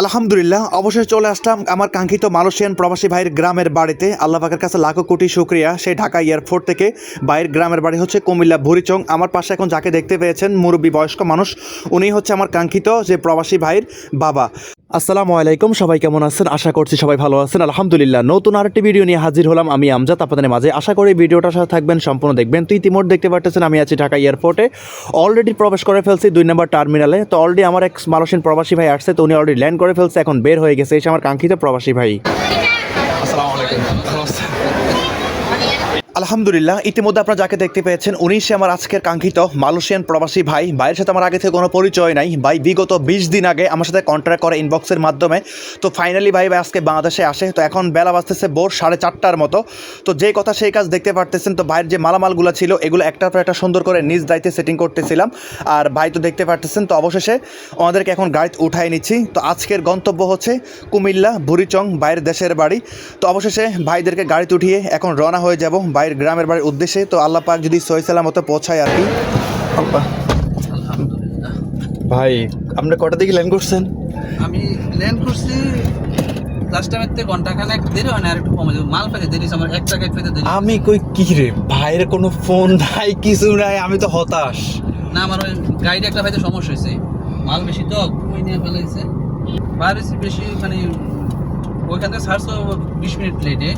আলহামদুলিল্লাহ, অবশেষে চলে আসলাম আমার কাঙ্ক্ষিত মালয়েশিয়ান প্রবাসী ভাইয়ের গ্রামের বাড়িতে। আল্লাহ পাকের কাছে লাখো কোটি শুক্রিয়া। সেই ঢাকা এয়ারপোর্ট থেকে ভাইয়ের গ্রামের বাড়ি হচ্ছে কুমিল্লা ভুরিচং। আমার পাশে এখন যাকে দেখতে পেয়েছেন মুরব্বী বয়স্ক মানুষ, উনি হচ্ছে আমার কাঙ্ক্ষিত যে প্রবাসী ভাইয়ের বাবা। আসসালামু আলাইকুম, সবাই কেমন আছেন? আশা করছি সবাই ভালো আছেন। আলহামদুলিল্লাহ, নতুন আরেকটি ভিডিও নিয়ে হাজির হলাম আমি আমজাদ আপনাদের মাঝে। আশা করি ভিডিওটার সাথে থাকবেন, সম্পূর্ণ দেখবেন। তো ইতিমধ্যে দেখতে পাচ্ছেন আমি আছি ঢাকা এয়ারপোর্টে। অলরেডি প্রবেশ করে ফেলছি দুই নম্বর টার্মিনালে। তো অলরেডি আমার এক মালসিন প্রবাসী ভাই আসছে, তো উনি অলরেডি ল্যান্ড করে ফেলছে, এখন বের হয়ে গেছে। এসে আমার কাঙ্ক্ষিত প্রবাসী ভাই। আসসালামু আলাইকুম। আলহামদুলিল্লাহ, ইতিমধ্যে আপনারা যাকে দেখতে পেয়েছেন, উনি সে আমার আজকের কাঙ্ক্ষিত মালয়েশিয়ান প্রবাসী ভাই। ভাইয়ের সাথে আমার আগে থেকে কোনো পরিচয় নাই। ভাই বিগত বিশ দিন আগে আমার সাথে কন্ট্রাক্ট করে ইনবক্সের মাধ্যমে। তো ফাইনালি ভাই ভাই আজকে বাংলাদেশে আসে। তো এখন বেলা বাজতেছে ভোর সাড়ে চারটার মতো। তো যে কথা সেই কাজ দেখতে পারতেছেন, তো ভাইয়ের যে মালামালগুলো ছিল, এগুলো একটার পর একটা সুন্দর করে নিজ দায়িত্বে সেটিং করতেছিলাম। আর ভাই তো দেখতে পারতেছেন, তো অবশেষে আমাদেরকে এখন গাড়িতে উঠাই নিচ্ছি। তো আজকের গন্তব্য হচ্ছে কুমিল্লা, বুড়িচং বাইরের দেশের বাড়ি। তো অবশেষে ভাইদেরকে গাড়িতে উঠিয়ে এখন রওনা হয়ে যাব। বাইরের গ্রামের বাড়ির উদ্দেশ্যে তো আল্লাহ পাক যদি সহি সালামতো পৌঁছায় আর কি। আলহামদুলিল্লাহ। ভাই আপনি কটা দিকে ল্যান্ড করছেন? আমি ল্যান্ড করছি আমি কই কি রে ভাইয়ের কোনো ফোন নাই কিছু নাই আমি তো হতাশ। না আমার ওই একটা হয়তো সমস্যা হয়েছে। মাল বেশি তো ওই নিয়ে ফেলাইছে। বার বেশি মানে ওইখান থেকে ছাড়ছো বিশ মিনিট লেটে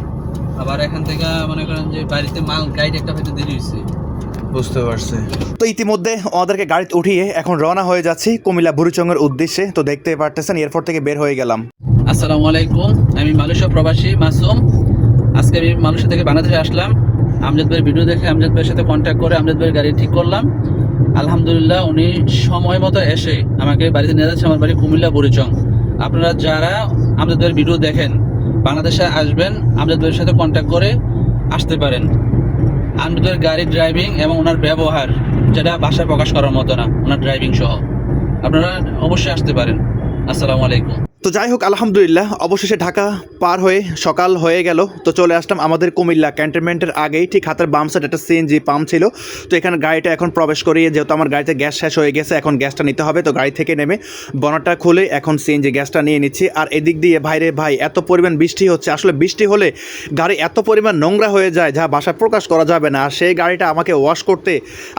আবার এখান থেকে মনে করেন যে বাড়িতে মাল গাড়ি একটা হয়তো দেরি হয়েছে। বুঝতে পারছি। তো ইতিমধ্যে আমাদেরকে গাড়িতে উঠিয়ে এখন রওনা হয়ে যাচ্ছি কুমিল্লা বুড়িচঙ্গের উদ্দেশ্যে। তো দেখতে পারতেছেন এয়ারপোর্ট থেকে বের হয়ে গেলাম। আসসালামু আলাইকুম আমি মালয়েশিয়া প্রবাসী মাসুম। আজকে আমি মালয়েশিয়া থেকে বাংলাদেশে আসলাম। আমজাদ ভাইয়ের ভিডিও দেখে আমজাদ ভাইয়ের সাথে কন্ট্যাক্ট করে আমজাদ ভাইয়ের গাড়ি ঠিক করলাম। আলহামদুলিল্লাহ উনি সময় মতো এসে আমাকে বাড়িতে নিয়ে যাচ্ছে আমার বাড়ি কুমিল্লা বুড়িচং। আপনারা যারা আমজাদ ভাইয়ের ভিডিও দেখেন বাংলাদেশে আসবেন আমজাদুলের সাথে কন্ট্যাক্ট করে আসতে পারেন। আমজাদুলের গাড়ির ড্রাইভিং এবং ওনার ব্যবহার, যেটা ভাষায় প্রকাশ করার মতো না, ওনার ড্রাইভিং সহ। আপনারা অবশ্যই আসতে পারেন। আসসালামু আলাইকুম। তো যাই হোক আলহামদুলিল্লাহ, অবশেষে ঢাকা পার হয়ে সকাল হয়ে গেল। তো চলে আসলাম আমাদের কুমিল্লা ক্যান্টনমেন্টের আগেই। ঠিক হাতের বাম সাইড একটা সিএনজি পাম্প ছিল। তো এখানে গাড়িটা এখন প্রবেশ করিয়ে, যেহেতু আমার গাড়িতে গ্যাস শেষ হয়ে গেছে, এখন গ্যাসটা নিতে হবে। তো গাড়ি থেকে নেমে বনারটা খুলে এখন সিএনজি গ্যাসটা নিয়ে নিচ্ছি। আর এদিক দিয়ে, ভাইরে ভাই, এত পরিমাণ বৃষ্টি হচ্ছে। আসলে বৃষ্টি হলে গাড়ি এত পরিমাণ নোংরা হয়ে যায়, যা বাসা প্রকাশ করা যাবে না। আর সেই গাড়িটা আমাকে ওয়াশ করতে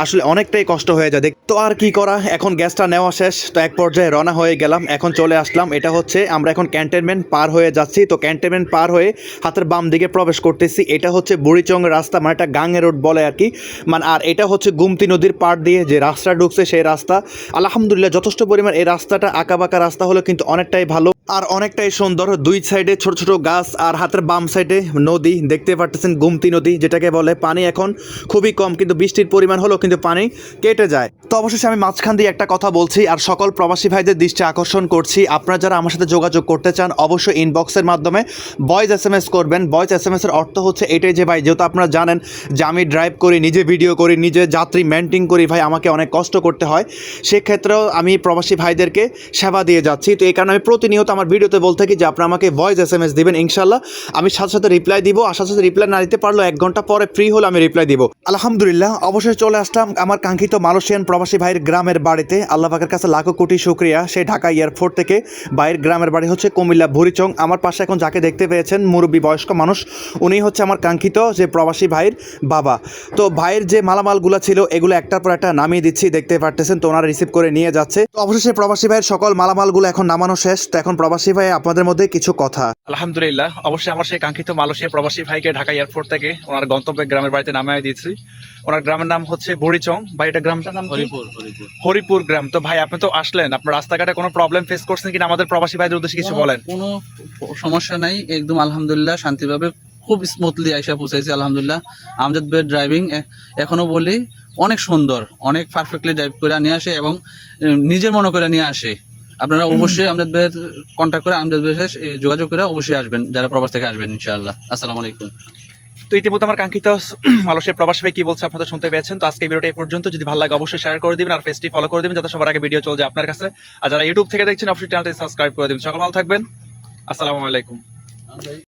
আসলে অনেকটাই কষ্ট হয়ে যায়। তো আর কি করা? এখন গ্যাসটা নেওয়া শেষ। তো এক পর্যায়ে রওনা হয়ে গেলাম। এখন চলে আসলাম। এটা হচ্ছে আমরা এখন ক্যান্টনমেন্ট পার হয়ে যাচ্ছি। তো ক্যান্টনমেন্ট পার হয়ে হাতের বাম দিকে প্রবেশ করতেছি। এটা হচ্ছে বুড়িচং রাস্তা মানে একটা গাঙে রোড বলে আর কি। মানে আর এটা হচ্ছে গুমতি নদীর পাড় দিয়ে যে রাস্তা ঢুকছে সেই রাস্তা। আলহামদুলিল্লাহ, যথেষ্ট পরিমাণ এই রাস্তাটা আঁকাবাঁকা রাস্তা হলো কিন্তু অনেকটাই ভালো। আর অনেকটাই সুন্দর, দুই সাইডে ছোট ছোট গাছ আর হাতের বাম সাইডে নদী। দেখতে পারতেছেন গুমতি নদী, যেটাকে বলে পানি এখন খুবই কম, কিন্তু বৃষ্টির পরিমাণ হলো কিন্তু পানি কেটে যায়। তো অবশেষে আমি মাঝখান দিয়ে একটা কথা বলছি, আর সকল প্রবাসী ভাইদের দৃষ্টি আকর্ষণ করছি। আপনারা যারা আমার সাথে যোগাযোগ করতে চান, অবশ্যই ইনবক্সের মাধ্যমে ভয়েস এস এম এস করবেন। ভয়েস এস এম এস এর অর্থ হচ্ছে এটাই যে, ভাই, যেহেতু আপনারা জানেন যে, আমি ড্রাইভ করি, নিজে ভিডিও করি, নিজে যাত্রী মেনটেন করি, ভাই, আমাকে অনেক কষ্ট করতে হয়। সেক্ষেত্রেও আমি প্রবাসী ভাইদেরকে সেবা দিয়ে যাচ্ছি। তো এই কারণে আমি প্রতিনিয়ত আমার ভিডিওতে বলতে থাকি যে, আপনারা আমাকে ভয়েস এস এম এস দেবেন ইনশাল্লাহ আমি সাথে সাথে রিপ্লাই দিব। আর সাথে সাথে রিপ্লাই না দিতে পারলেও এক ঘণ্টা পরে ফ্রি হলে আমি রিপ্লাই দিব। আলহামদুলিল্লাহ অবশ্যই চলে আসলাম আমার কাঙ্ক্ষিত মালয়েশিয়ান প্রবাসী ভাইয়ের গ্রামের বাড়িতে। আল্লাহ পাকের কাছে লাখো কোটি শুক্রিয়া। সেই ঢাকা এয়ারপোর্ট থেকে ভাইয়ের গ্রামের বাড়ি হচ্ছে কুমিল্লা ভুরিচং। আমার পাশে এখন যাকে দেখতে পেয়েছেন মুরব্বী বয়স্ক মানুষ উনি হচ্ছে আমার কাঙ্ক্ষিত যে প্রবাসী ভাইয়ের বাবা। তো ভাইয়ের যে মালামালগুলো ছিল এগুলো একটার পর একটা নামিয়ে দিচ্ছি দেখতে পারতেছেন তো ওনারা রিসিভ করে নিয়ে যাচ্ছে। তো অবশেষে প্রবাসী ভাইয়ের সকল মালামালগুলো এখন নামানো শেষ। তো এখন প্রবাসী ভাই আপনাদের মধ্যে কিছু কথা। আলহামদুলিল্লাহ অবশ্যই আমার সেই কাঙ্ক্ষিত মালয়েশিয়া প্রবাসী ভাইকে ঢাকা এয়ারপোর্ট থেকে ওনার গন্তব্যে গ্রামের বাড়িতে নামিয়ে দিয়েছি। ওনার গ্রামের নাম হচ্ছে বুড়িচং ভাই এটা গ্রামটার নাম হরিপুর হরিপুর। হরিপুর গ্রাম। তো ভাই আপনি তো আসলেন। আপনার রাস্তাঘাটে কোনো প্রবলেম ফেস করছেন কিনা আমাদের প্রবাসী ভাইদের উদ্দেশ্যে কিছু বলেন। কোনো সমস্যা নাই, একদম আলহামদুলিল্লাহ, শান্তিভাবে খুব স্মুথলি আইসা পৌঁছাইছে, আলহামদুলিল্লাহ। আমজাদ ভাইয়ের ড্রাইভিং এখনও বলি, অনেক সুন্দর, অনেক পারফেক্টলি ড্রাইভ করে নিয়ে আসে এবং নিজের মনে করে নিয়ে আসে। আপনারা অবশ্যই আমজাদ ভাইয়ের কন্ট্যাক্ট করে, আমজাদ ভাইয়ের যোগাযোগ করে অবশ্যই আসবেন, যারা প্রবাস থেকে আসবেন, ইনশাআল্লাহ। আসসালামু আলাইকুম। তো ইতিমধ্যে আমার কাঙ্ক্ষিত মালয়েশিয়া প্রবাস ভাই কি বলছে আপনারা শুনতে পেয়েছেন। তো আজকে ভিডিওটা এই পর্যন্ত। যদি ভালো লাগে অবশ্যই শেয়ার করে দিবেন আর পেজটি ফলো করে দিবেন, যাতে সবার আগে ভিডিও চলে আপনার কাছে। আর যারা ইউটিউব থেকে দেখছেন, অবশ্যই চ্যানেলটি সাবস্ক্রাইব করে দিবেন। সকাল ভালো থাকবেন। আসসালামু আলাইকুম।